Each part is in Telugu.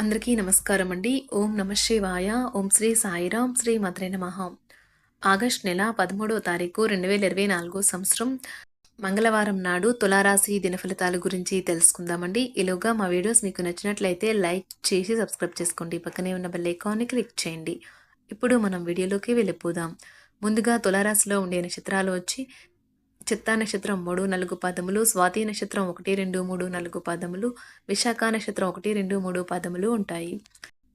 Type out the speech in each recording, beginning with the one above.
అందరికీ నమస్కారం అండి. ఓం నమ శివాయ. ఓం శ్రీ సాయిరాం. శ్రీ మధురై నమ. ఆగస్ట్ నెల పదమూడవ తారీఖు రెండు వేల ఇరవై నాలుగో సంవత్సరం. మంగళవారం నాడు తులారాశి దినఫలితాల గురించి తెలుసుకుందామండి. ఈలోగా మా వీడియోస్ మీకు నచ్చినట్లయితే లైక్ చేసి సబ్స్క్రైబ్ చేసుకోండి. పక్కనే ఉన్న బెల్ ఐకాన్ని క్లిక్ చేయండి. ఇప్పుడు మనం వీడియోలోకి వెళ్ళిపోదాం. ముందుగా తులారాశిలో ఉండే నక్షత్రాలు వచ్చి చిత్తా నక్షత్రం మూడు నాలుగు పాదములు స్వాతి నక్షత్రం ఒకటి రెండు మూడు నాలుగు పాదములు విశాఖ నక్షత్రం ఒకటి రెండు మూడు పాదములు ఉంటాయి.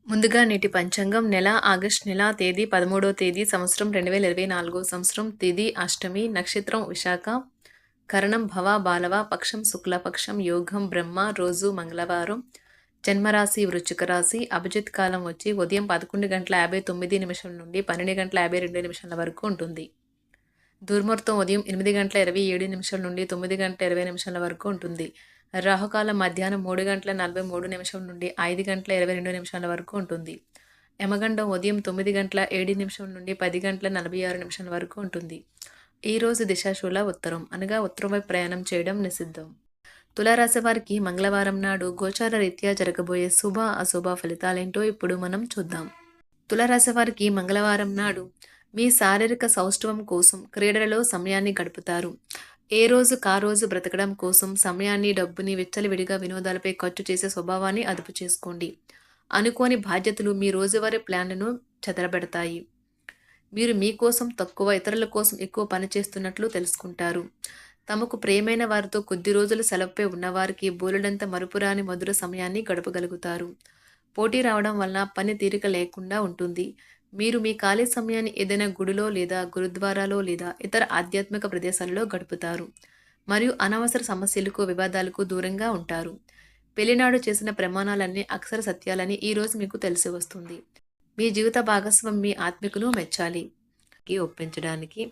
ముందుగా నేటి పంచాంగం నెల ఆగస్ట్ నెల తేదీ పదమూడవ తేదీ సంవత్సరం రెండు వేల ఇరవై నాలుగో సంవత్సరం తేదీ అష్టమి నక్షత్రం విశాఖ కరణం భవ బాలవ పక్షం శుక్లపక్షం యోగం బ్రహ్మ రోజు మంగళవారం జన్మరాశి వృచ్చిక రాశి అభిజిత్ కాలం వచ్చి ఉదయం పదకొండు గంటల యాభై తొమ్మిది నిమిషం నుండి పన్నెండు గంటల యాభై రెండు నిమిషాల వరకు ఉంటుంది. దుర్ముహూర్తం ఉదయం ఎనిమిది గంటల ఇరవై ఏడు నిమిషాల నుండి తొమ్మిది గంటల ఇరవై నిమిషాల వరకు ఉంటుంది. రాహుకాలం మధ్యాహ్నం మూడు గంటల నలభై మూడు నిమిషం నుండి ఐదు గంటల ఇరవై రెండు నిమిషాల వరకు ఉంటుంది. యమగండం ఉదయం తొమ్మిది గంటల ఏడు నిమిషం నుండి పది గంటల నలభై ఆరు నిమిషాల వరకు ఉంటుంది. ఈ రోజు దిశాశూల ఉత్తరం అనగా ఉత్తరం వైపు ప్రయాణం చేయడం నిషిద్ధం. తులారాశి వారికి మంగళవారం నాడు గోచార రీత్యా జరగబోయే శుభ అశుభ ఫలితాలేంటో ఇప్పుడు మనం చూద్దాం. తులారాశి వారికి మంగళవారం నాడు మీ శారీరక సౌష్ఠవం కోసం క్రీడలలో సమయాన్ని గడుపుతారు. ఏ రోజు కా రోజు బ్రతకడం కోసం సమయాన్ని డబ్బుని విచ్చలవిడిగా వినోదాలపై ఖర్చు చేసే స్వభావాన్ని అదుపు చేసుకోండి. అనుకోని బాధ్యతలు మీ రోజువారీ ప్లాన్లను చెదరబెడతాయి. మీరు మీకోసం తక్కువ ఇతరుల కోసం ఎక్కువ పని చేస్తున్నట్లు తెలుసుకుంటారు. తమకు ప్రేమైన వారితో కొద్ది రోజులు సెలవుపై ఉన్నవారికి బోలెడంత మరుపురాని మధుర సమయాన్ని గడపగలుగుతారు. పోటీ రావడం వలన పని తీరిక లేకుండా ఉంటుంది. మీరు మీ ఖాళీ సమయాన్ని ఏదైనా గుడిలో లేదా గురుద్వారాలో లేదా ఇతర ఆధ్యాత్మిక ప్రదేశాలలో గడుపుతారు మరియు అనవసర సమస్యలకు వివాదాలకు దూరంగా ఉంటారు. పెళ్ళినాడు చేసిన ప్రమాణాలన్నీ అక్షర సత్యాలని ఈరోజు మీకు తెలిసి వస్తుంది. మీ జీవిత భాగస్వామి మీ ఆత్మికును మెచ్చాలి. ఒప్పించడానికి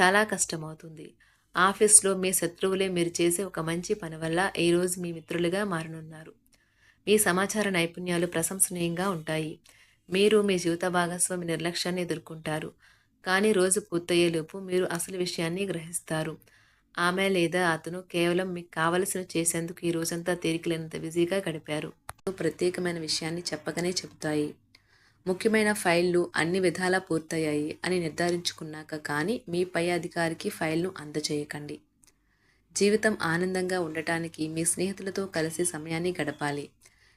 చాలా కష్టమవుతుంది. ఆఫీస్లో మీ శత్రువులే మీరు చేసే ఒక మంచి పని వల్ల ఈరోజు మీ మిత్రులుగా మారనున్నారు. మీ సమాచార నైపుణ్యాలు ప్రశంసనీయంగా ఉంటాయి. మీరు మీ జీవిత భాగస్వామి నిర్లక్ష్యాన్ని ఎదుర్కొంటారు. కానీ రోజు పూర్తయ్యేలోపు మీరు అసలు విషయాన్ని గ్రహిస్తారు. ఆమె లేదా అతను కేవలం మీకు కావలసిన చేసేందుకు ఈ రోజంతా తేలికలేనంత బిజీగా గడిపారు. ప్రత్యేకమైన విషయాన్ని చెప్పకనే చెబుతాయి ముఖ్యమైన ఫైళ్ళు అన్ని విధాలా పూర్తయ్యాయి అని నిర్ధారించుకున్నాక కానీ మీ పై అధికారికి ఫైల్ను అందజేయకండి. జీవితం ఆనందంగా ఉండటానికి మీ స్నేహితులతో కలిసి సమయాన్ని గడపాలి.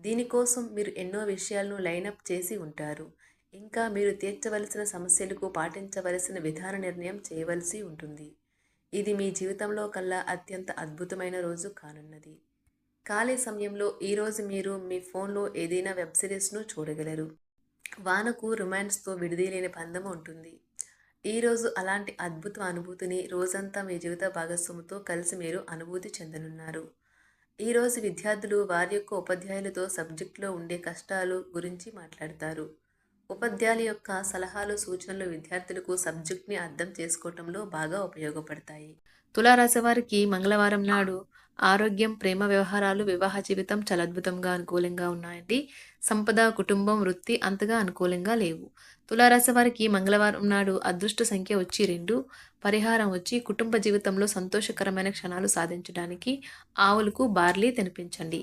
దీనికోసం మీరు ఎన్నో విషయాలను లైనప్ చేసి ఉంటారు. ఇంకా మీరు తీర్చవలసిన సమస్యలకు పాటించవలసిన విధాన నిర్ణయం చేయవలసి ఉంటుంది. ఇది మీ జీవితంలో కల్లా అత్యంత అద్భుతమైన రోజు కానున్నది. ఖాళీ సమయంలో ఈరోజు మీరు మీ ఫోన్లో ఏదైనా వెబ్ సిరీస్ను చూడగలరు. వానకు రొమాన్స్తో విడిదీలేని బంధం ఉంటుంది. ఈరోజు అలాంటి అద్భుత అనుభూతిని రోజంతా మీ జీవిత భాగస్వామితో కలిసి మీరు అనుభూతి చెందనున్నారు. ఈరోజు విద్యార్థులు వారి యొక్క ఉపాధ్యాయులతో సబ్జెక్టులో ఉండే కష్టాలు గురించి మాట్లాడతారు. ఉపాధ్యాయుల యొక్క సలహాలు సూచనలు విద్యార్థులకు సబ్జెక్ట్ని అర్థం చేసుకోవటంలో బాగా ఉపయోగపడతాయి. తులారాశి వారికి మంగళవారం నాడు ఆరోగ్యం ప్రేమ వ్యవహారాలు వివాహ జీవితం చాలా అద్భుతంగా అనుకూలంగా ఉన్నాయండి. సంపద కుటుంబం వృత్తి అంతగా అనుకూలంగా లేవు. తులారాశి వారికి మంగళవారం నాడు అదృష్ట సంఖ్య వచ్చి రెండు పరిహారం వచ్చి కుటుంబ జీవితంలో సంతోషకరమైన క్షణాలు సాధించడానికి ఆవులకు బార్లీ తినిపించండి.